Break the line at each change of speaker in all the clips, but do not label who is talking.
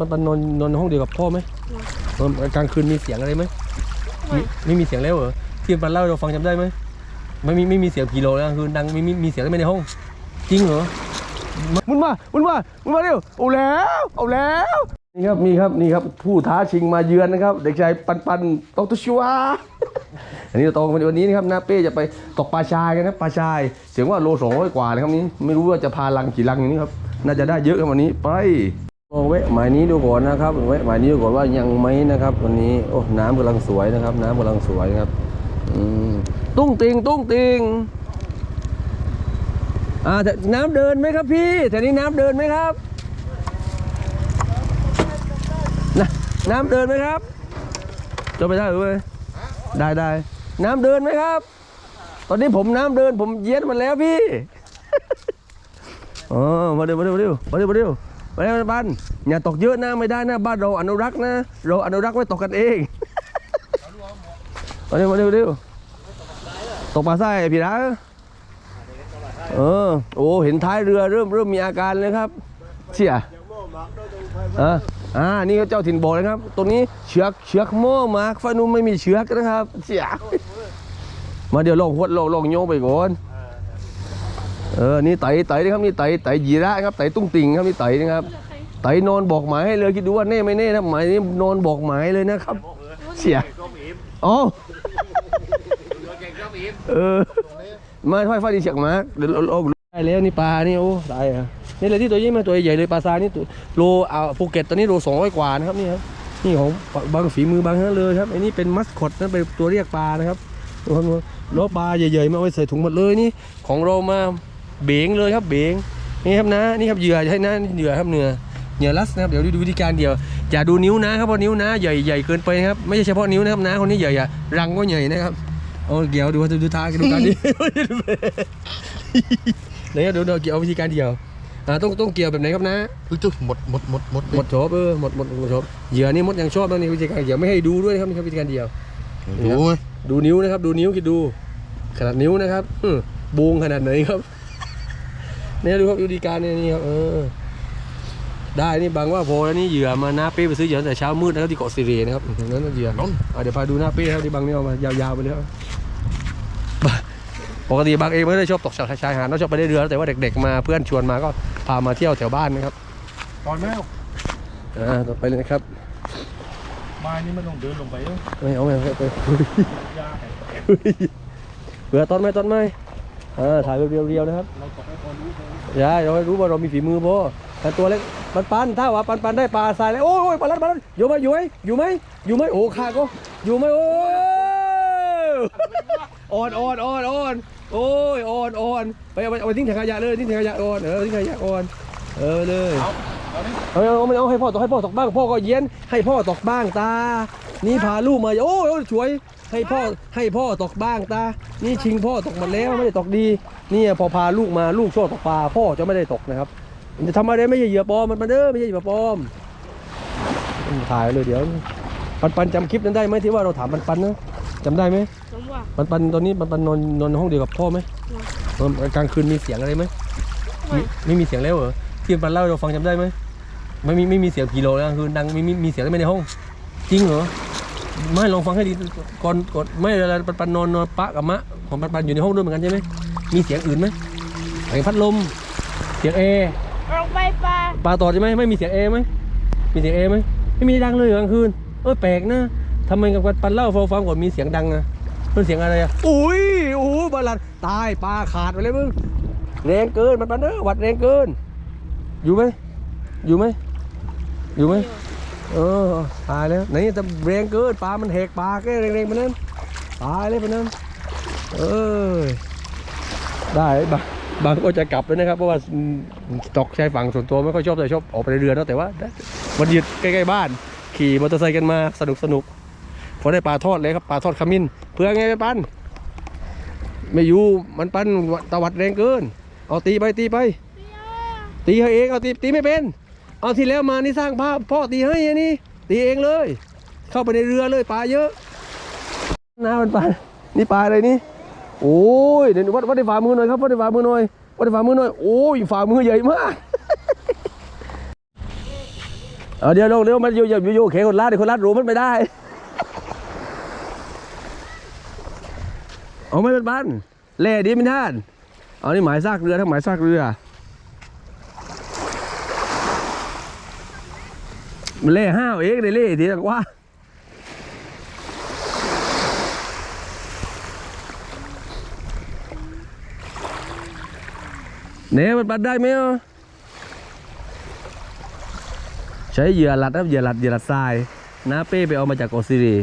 มันตอนนอนนอนห้องเดียวกับพ่อไหมเออกลางคืนมีเสียงอะไรไหมไม่ไม่มีเสียงแล้วเหรอที่มันเล่าให้เราฟังจำได้ไหมไม่มีไม่มีเสียงผีโลแล้วคือดังไม่มีมีเสียงอะไรในห้อง จริงเหรอมุนมามุนมามุนมาเร็วเอาแล้วเอาแล้วนี่ครับนี่ครับนี่ครับผู้ท้าชิงมาเยือนนะครับ เด็กชายปันปันตกตุชัวอันนี้เราโตกันวันนี้นะครับนาเป้จะไปตกปลาชายกันนะปลาชายเสียงว่าโลสองร้อยกว่านะครับนี้ไม่รู้ว่าจะพาลังกี่ลังอย่างนี้ครับน่าจะได้เยอะครับวันนี้ไป ลองแวะหมายนี้ดูก่อนนะครับแวะหมายนี้ดูก่อนว่ายังไหมนะครับ วันนี้โอ้น้ำกำลังสวยนะครับ น้ำกำลังสวยครับอืมตุ้งติงตุ้งติงอ่าแต่น้ำเดินไหมครับพี่แถวนี้น้ำเดินไหมครับนะน้ำเดินไหมครับจะไปได้หรือไม่ได้ได้น้ำเดินไหมครับ ตอนนี้ผมน้ำเดินผมเย็นมาแล้วพี่อ๋อมาเร็วมาเร็วมาเร็วมาเร็วมาเร็ว มาเร็วบ้านอย่าตกเยอะนะไม่ได้นะบ้านเราอนุรักษ์นะ เราอนุรักษ์ไว้ตกกันเองมาเร็วมาเร็วเร็วตกปลาไส้พี่นะเออโอ้เห็นท้ายเรือเริ่มเริ่มมีอาการเลยครับเชี่ยอ่าอ่านี่ก็เจ้าถิ่นบอกเลยครับ ตรงนี้เชือกเชือกโม่มาร์กฟานุมไม่มีเชือกนะครับเชี่ยมาเดี๋ยวลองหวดลองลองโยกไปก่อน เออ นี่ไต่ไต่นะครับนี่ไต่ไต่ยีระครับไต่ตุ้งติ่งครับนี่ไต่นะครับ ไต่นอนบอกหมายให้เลยคิดดูว่าแน่ไม่แน่นะหมายนี้นอนบอกหมายเลยนะครับเสียอ๋อเออมาไฟฟ้าดีเสียงมาเดี๋ยวเราได้แล้วนี่ปลานี่โอ้ตายอะนี่เลยที่ตัวใหญ่มาตัวใหญ่เลยปลาซานี่ตัวโลเอาภูเก็ตตอนนี้โลสองร้อยกว่านะครับนี่ครับนี่ของบางฝีมือบางทั้งนั้นเลยครับอันนี้เป็นมัสคอตนะเป็นตัวเรียกปลานะครับดูครับล้อปลาใหญ่ๆมาไว้ใส่ถุงหมดเลยนี่ของเรามา เบงเลยครับเบงนี่ครับนะนี่ครับเหยื่อใช่นะนี่เหยื่อครับเนื้อเหยื่อลัสนะครับเดี๋ยวดูวิธีการเดียวอย่าดูนิ้วนะครับเพราะนิ้วนะใหญ่ใหญ่เกินไปนะครับไม่ใช่เฉพาะนิ้วนะครับนะคนนี้ใหญ่อะรังก็ใหญ่นะครับโอ้เกี่ยวดูดูท่าดูการดิไหนครับดูดูเกี่ยววิธีการเดียวอ่าต้องต้องเกี่ยวแบบไหนครับนะ
เฮ้ยจุ๊หมดหมดหมดหมด
หมดชอบเออหมดหมดหมดชอบเหยื่อนี่มดยังชอบนะนี่วิธีการเกี่ยวไม่ให้ดูด้วยนะครับนี่ครับวิธีการเดียว
ดูเว้ย
ดูนิ้วนะครับ ดูนิ้วคิดดู ขนาดนิ้วนะครับอืมบูงขนาดไหนครับ เนี่ยดูครับวิธีการเนี่ยนี่ครับเออได้นี่บางว่าพอแล้วนี่เหยื่อมาหน้าเป้ไปซื้อเหยื่อตั้งแต่เช้ามืดนะครับที่เกาะสิเรนะครับตรงนั้นนะเหยื่อ
น้น
อะเดี๋ยวพาดูหน้าเป้ครับที่บางนี่เอามายาวๆไปเลยครับบะปกติบางเองไม่ได้ชอบตกชายหาดเราชอบไปได้เรือแต่ว่าเด็กๆมาเพื่อนชวนมาก็พามาเที่ยวแถวบ้านนะครับ
ตอนแม่
อ่าต่อไปเลยนะครับ
มานี่มันต้องเดินลงไปเนอะ
ไม่เอาไม่เอาไป
ยาแข็ง
เผื่อต้นไม้ต้นไม้ อ่าถ่ายเรียวๆนะครับ
เราตกให้พอรู้เรา
ให้รู้ว่าเรามีฝีมือพอแต่ตัวเล็กปันปันถ้าว่าปันปันได้ปลาทรายแล้วโอ้ยโอ้ยปลาลัดปลาลัดอยู่ไหมอยู่ไหมอยู่ไหมอยู่ไหมโอ้ขาก็อยู่ไหมโอ้ยอ่อนอ่อนอ่อนอ่อนโอ้ยอ่อนอ่อนไปเอาไปเอาไปทิ้งถังขยะเลยทิ้งถังขยะอ่อนเออทิ้งถังขยะอ่อนเออเลย
เอาเอานี่
เอาเอาเอาไม่เอาให้พ่อตกให้พ่อตกบ้าง พ่อก็เย็นให้พ่อตกบ้างตา นี่พาลูกมาโอ้ยโอ้ยช่วยให้พ่อให้พ่อตกบ้างตา นี่ชิงพ่อตกหมดแล้วไม่ได้ตกดีนี่พอพาลูกมาลูกชอบตกปลาพ่อจะไม่ได้ตกนะครับจะทำอะไรไม่ใช่เหยื่อปลอมมันมันเด้อไม่ใช่เหยื่อปลอมถ่ายเลยเดี๋ยว ปันปันจำคลิปนั้นได้ไหมที่ว่าเราถามปันปันนะจำได้ไหม
ผมว่า
ปันปันตอนนี้ปันปันนอนนอนห้องเดียวกับพ่อไหมเออกลางคืนมีเสียงอะไรไหม
ไม่
ไม่ไม่มีเสียงแล้วเหรอที่ปันเล่าให้เราฟังจำได้ไหม ไม่มีไม่มีเสียงผีโลแล้วคือดังไม่มีมีเสียงอะไรในห้อง จริงเหรอไม่ลองฟังให้ดีก่อนก่อนไม่เวลาปันปันนอนนอนปะกับมะของปันปันอยู่ในห้องด้วยเหมือนกันใช่ไหมมีเสียงอื่นไหมเสียงพัดลม เสียงเอ
ออกไปปลา
ปลาตอดใช่ไหมไม่มีเสียงเอไหมมีเสียงเอไหมไม่มีดังเลยเหรอกลางคืนเออแปลกนะทำไมกับปันเล่าฟังฟังก่อนมีเสียงดังอะมันเสียงอะไรอะอุ้ยโอ้โหบาลันตายปลาขาดไปเลยมึงแรงเกินมันปันเด้อวัดแรงเกิน อยู่ไหมอยู่ไหม อยู่ไหมเออตายแล้วไหนแต่แรงเกินปลามันแหกปากแค่แรงๆมันนั้นตายเลยมันนั้นเออได้บางบางก็จะกลับแล้วนะครับ เพราะว่าตกชายฝั่งส่วนตัวไม่ค่อยชอบแต่ชอบออกไปในเรือนะแต่ว่ามันยืดใกล้ๆบ้าน ขี่มอเตอร์ไซค์กันมาสนุกสนุกพอได้ปลาทอดเลยครับปลาทอดขมิ้นเพื่อไงไปปันไม่อยู่มันปันตะวัดแรงเกิน เอาตีไปตีไปตีเขาเองเอาตีตีไม่เป็น เอาที่แล้วมานี่สร้างภาพพ่อตีให้อันนี้ตีเองเลย เข้าไปในเรือเลยปลาเยอะน้ามันปลานี่ปลาอะไรนี่โอ้ยเดี๋ยววัดวัดในฝ่ามือหน่อยครับวัดในฝ่ามือหน่อยวัดในฝ่ามือหน่อยโอ้ยฝ่ามือใหญ่มากเอาเดี๋ยวลงเดี๋ยวมันอยู่อยู่อยู่เขคนลาดคนลาดรู้มันไม่ได้เอาไม่เป็นบ้านเล่ดีไม่ท่านเอานี่หมายซากเรือทั้งหมายซากเรือ มันเล่ห้าวเองเลยเล่ทีละว่าเนี่ยมันปัดได้ไหมอะใช้เหยื่อหลัดครับเหยื่อหลัดเหยื่อหลัดทรายน้าเป้ไปเอามาจากเกาะซีรี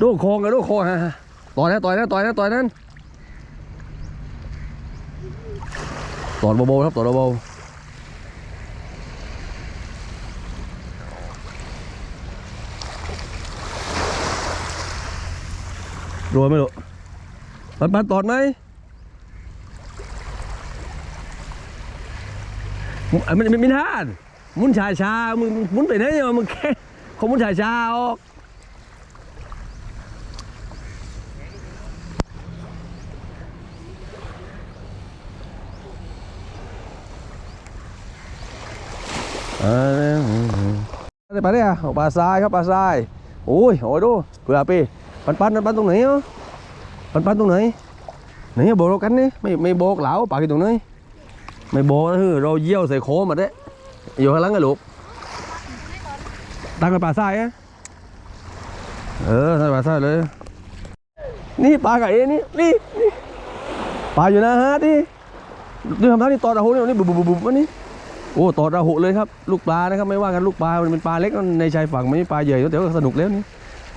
ดกโคงกับดกโคงฮะต่อยนะต่อยนะต่อยนะต่อยนั้นต่อดเบาๆครับต่อดเบาๆ รัวไหมลูกปันปันตอดไหมอะมันมันไม่ทานมุนชาชามึงมุนไปไหนเนี่ยมึงแค่เขามุนชาชาออกอ่าไปเนี่ยปลาทรายครับปลาทรายโอ้ยโอ้ยดูเผื่อไป ปันปันปันปันตรงไหนอะปันปันตรงไหนไหนบกกันนี่ไม่ไม่โบกเหลาปากอยู่ตรงไหนไม่โบกนะคือเราเยี่ยวใส่โคมาเด้อยู่ข้างหลังไงลูกตั้งกับปลาทรายอะเออตั้งปลาทรายเลย นี่ปลากับเอนี่นี่นี่ปลาอยู่นะฮะที่ดูทำท่านี่ตอดระหุนี่นี่บุบบุบบุบวันนี้โอ้ตอดระหุเลยครับ ลูกปลานะครับไม่ว่ากันลูกปลามันเป็นปลาเล็กในชายฝั่งไม่ใช่ปลาใหญ่แต่ว่าสนุกแล้วนี่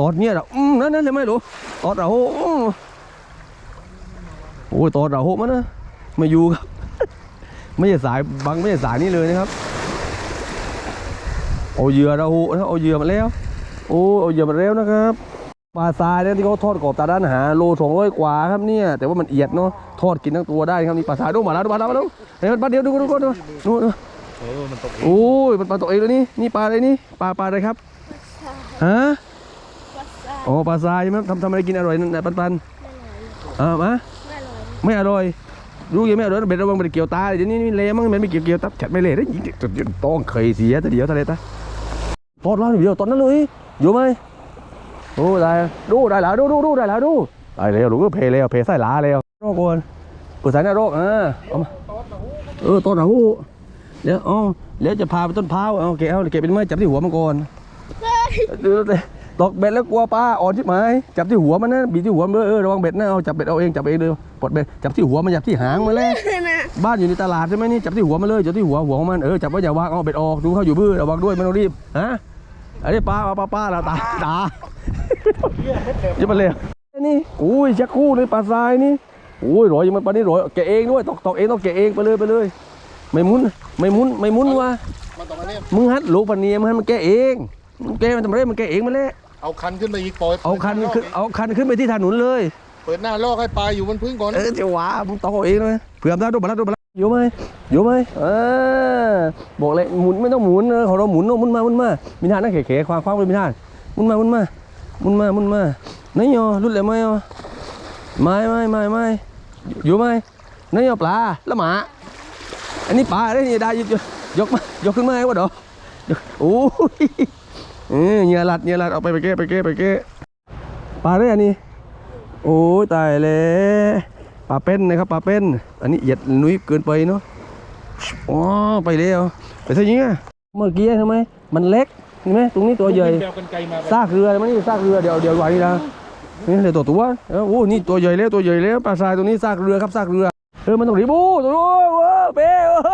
ตอดเนี่ยเหรออืมนั่นนั่นเลยไหมลูกตอดระหุอืมโอ้ยตอดระหุมันนะไม่อยู่ครับ ไม่ใช่สายบังไม่ใช่สายนี้เลยนะครับเอาเหยื่อเราหูนะครับเอาเหยื่อมาแล้ว โอ้เอาเหยื่อมาแล้วนะครับปลาทรายเนี่ยที่เขาทอดกรอบตาด้านหาโลสองร้อยกว่าครับเนี่ยแต่ว่ามันเอียดเนาะทอดกินทั้งตัวได้ครับนี่ปลาทรายดูมาแล้วดูมาแล้วมาแล้วเฮ้ยมันปลาเดียวดูดูดูดูดูดู
เออมันตก
โอ้ยมันปลาตัวเองแล้วนี่นี่ปลาอะไรนี่ปลาปลาอะไรครับฮะ
วัดซ่า
อ๋อปลาทรายใช่ไหมทำทำอะไรกินอร่อยนั่นนะปันปันอ่ามา
ไม่อร่อย
ไม่อร่อยรู้ยังไม่อร่อยเบ็ดระวังเบ็ดเกี่ยวตาเดี๋ยวนี้นี่เละมั้งมันไม่เกี่ยวเกี่ยวตับฉัดไม่เละได้ยิงต้องเคยเสียแต่เดียวทะเลตาตอดร้อนเดียวตอนนั้นเลยอยู่ไหมโอ้ได้ดูได้แล้วดูดูดูได้แล้วดูได้แล้วดูก็เพลแล้วเพลใส่หลาแล้วโรคก่อนปรึกษาหน้าโรคอ่าเอามาเออต้นหูเดี๋ยวอ๋อเดี๋ยวจะพาไปต้นพร้าวเอาเก็บเอาเก็บเป็นไม้จับที่หัวมันก่อนดูดิ ตกเบ็ดแล้วกลัวปลาอ่อนชิบหายจับที่หัวมันนะบีบที่หัวมันเลยเออระวังเบ็ดนะเอาจับเบ็ดเอาเองจับเองเลยปลดเบ็ดจับที่หัวมันจับที่หางมันเลย
นะ
บ้านอยู่ในตลาดใช่ไหมนี่จับที่หัวมันเลยจับที่หัวหัวของมันเออจับไว้อย่าวางเอาเบ็ดออกดูเขาอยู่บื้อระวังด้วยไม่ต้องรีบฮะอันนี้ปลาปลาปลาปลาละตาตาอย่ามาเลยนี่อุ้ยชักคู่เลยปลาทรายนี่อุ้ยรอยยังมันปลานี่รอยแกะเองด้วยตอกตอกเองต้องแกะเองไปเลยไปเลย ไม่หมุนไม่หมุนไม่หมุนวะ
มันตกอันนี้
มึงฮัดลูกพันเนียมงให้มันแกะเองมึงแกะมันทำไรมันแกะเองมันแหละ
เอาคันขึ้นไปอีกปล่อย
เอาคันขึ้นเอาคันขึ้นไปที่ถนนเลย
เปิดหน้าลอกให้ปลาอยู่บนพื้นก่อน
เออเจ้าหวามึงตอกเอาเองเลยเผื่อมได้ดูบัลลัดดูบัลลัดอยู่ไหมอยู่ไหมเออบอกเลยหมุนไม่ต้องหมุนเออของเราหมุนเนอะหมุนมาหมุนมามีทานนะเขๆควางควางเลยมีทานหมุนมาหมุนมาหมุนมาหมุนมาไหนยอรุ่นเลยไหมยอไม่ไม่ไม่ไม่อยู่ไหมไหนยอปลาแล้วหมาอันนี้ปลาได้นี่ได้ยกยกมายกขึ้นมาให้วะดอกยกโอ้ย เออเหยื่อหลัดเหยื่อหลัดเอาไปไปเก้ไปเก้ไปเก้ปลาได้อันนี้ โอ้ยตายแล้วปลาเป็นนะครับปลาเป็น อันนี้เหยียดนุ้ยเกินไปเนาะอ๋อไปแล้วไปซะยิงอะเมื่อกี้ทำไมมันเล็กเห็นไหมตรงนี้ตัวใหญ่ซากเรือมันี่ซากเรือเดี๋ยวเดี๋ยวไหวนี่นะนี่เดี๋ยตัวตัวโอ้นี่ตัวใหญ่แล้วตัวใหญ่แล้วปลาทรายตัวนี้ซากเรือครับซากเรือเออมันต้องรีบูตัวนู้นโอ้เป้โอ้โห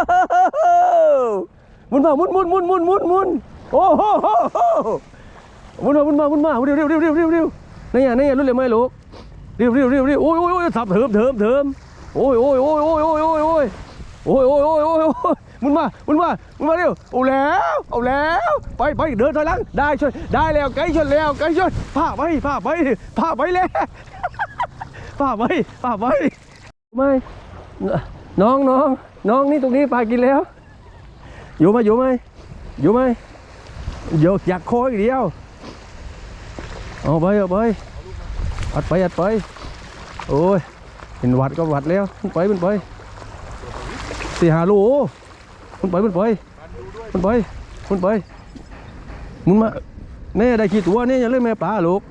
หมุนมามุนมุนมุนมุนมุนมุน โอ้โหหมุนมาหมุนมาหมุนมาเร็วเร็วเร็วเร็วเร็วเร็วนี่อะนี่อะรุ่นเลยไหมลูกเร็วเร็วเร็วเร็วโอ้ยโอ้ยโอ้ยสับเถิมเถิมเถิมโอ้ยโอ้ยโอ้ยโอ้ยโอ้ยโอ้ยโอ้ยโอ้ยโอ้ยโอ้ยโอ้ยโอ้ยมุนมามุนมามุนมาเร็วเอาแล้วเอาแล้วไปไปเดินถอยหลังได้ช่วยได้แล้วไกด์ช่วยแล้วไกด์ช่วยพาไปพาไปพาไปแล้วพาไปพาไปไม่น้องน้องน้องนี่ตรงนี้ปลากินแล้ว อยู่ไหมอยู่ไหมอยู่ไหม เดี๋ยวอยากโคอีกเดียวเอาไปเอาไปอัดไปอัดไปโอ้ยเห็นหวัดก็หวัดแล้วมันไปมันไปสี่หาโลมันไปมันไปมันไปมันไปมุนมาเน่ได้กี่ตัวเนี่ยอย่าเล่นแม่ปลาลูก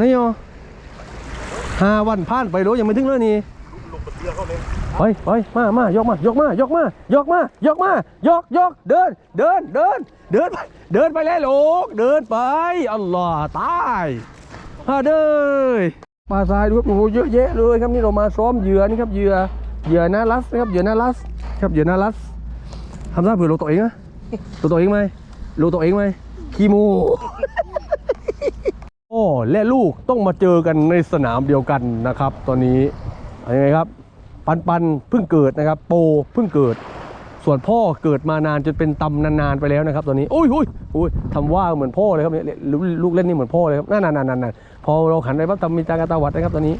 นี่ยอห้าวันผ่านไปลูกยังไม่ถึงเลยนี่ ไปไปมามายกมายกมายกมายกมายกมายกยกเดินเดินเดินเดินไปเดินไปเลยลูกเดินไปอัลลอฮ์ตายฮาเด้ยปลาทรายดูครับโอ้โหเยอะแยะเลยครับนี่เรามาซ้อมเหยื่อนี่ครับเหยื่อเหยื่อนาลัสนะครับเหยื่อนาลัสครับเหยื่อนาลัสทำได้เผื่อโลตัวเองนะตัวตัวเองไหมโลตัวเองไหมคีโมโอ้และลูกต้องมาเจอกันในสนามเดียวกันนะครับ ตอนนี้ยังไงครับ ปันปันเพิ่งเกิดนะครับโปเพิ่งเกิด ส่วนพ่อเกิดมานานจนเป็นตำนานๆไปแล้วนะครับตอนนี้โอ้ยโอ้ยโอ้ยทำว่าเหมือนพ่อเลยครับเนี่ยลูกลูกเล่นนี่เหมือนพ่อเลยครับนั่นนั่นนั่นนั่นพอเราขันไปปั๊บทำมีตากาตาวัดนะครับตอนนี้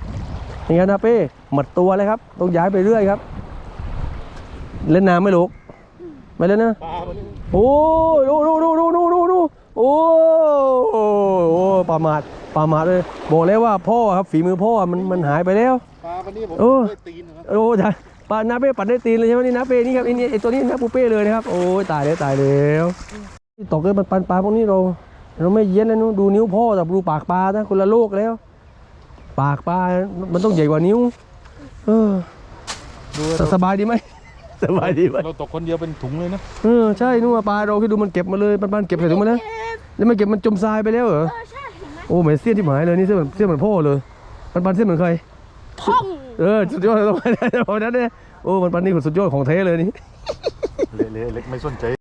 อย่างนั้นะเป้หมดตัวเลยครับต้องย้ายไปเรื่อยครับ เล่นน้ำไม่ลูกไม่เล่นนะโอ้ยดูดูดูดูดูดูดูโอ้โหประมาทประมาทเลยบอกแล้วว่าพ่อครับฝีมือพ่อมันมันหายไปแล้ว
วันนี้ผม
โอ้
เคยตีนนะครับ
โอ้ยปานาเป้ปัดได้ตีนเลยใช่ไหมนี่นาเป้นี่ครับไอ้นี่ไอ้ตัวนี้นะปูเป้เลยนะครับ โอ้ยตายแล้วตายแล้วตกเลยมันปันปลาพวกนี้เรา เราไม่เย็นนะนู้นดูนิ้วพ่อแต่ดูปากปลานะคนละโลกแล้ว ปากปลา มันต้องใหญ่กว่านิ้ว เออ
ดู
สสบายดีไหม สบายดีไหม
เราตกคนเดียวเป็นถุงเลยนะ
เออใช่นู่นว่าปลาเราที่ดูมันเก็บมาเลยปันๆเก็บใส่ถุงมาแล้ว
เจ็บ
แล้วมันเก็บมันจมทรายไปแล้วเหรอ
เออใช่เห็นไหม
โอ้เหมือนเสี้ยนที่หมายเลยนี่เสี้ยนเหมือนเสี้ยนเหมือนพ่อเลย ปันปันเสี้ยนเหมือนใคร
ท่อง
เออสุดยอดเลยตรงนั้นตรงนั้นเนี่ยโอ้มันปันนี่สุดยอดของเทเลยนี่
เละๆเล็กไม่สนใจ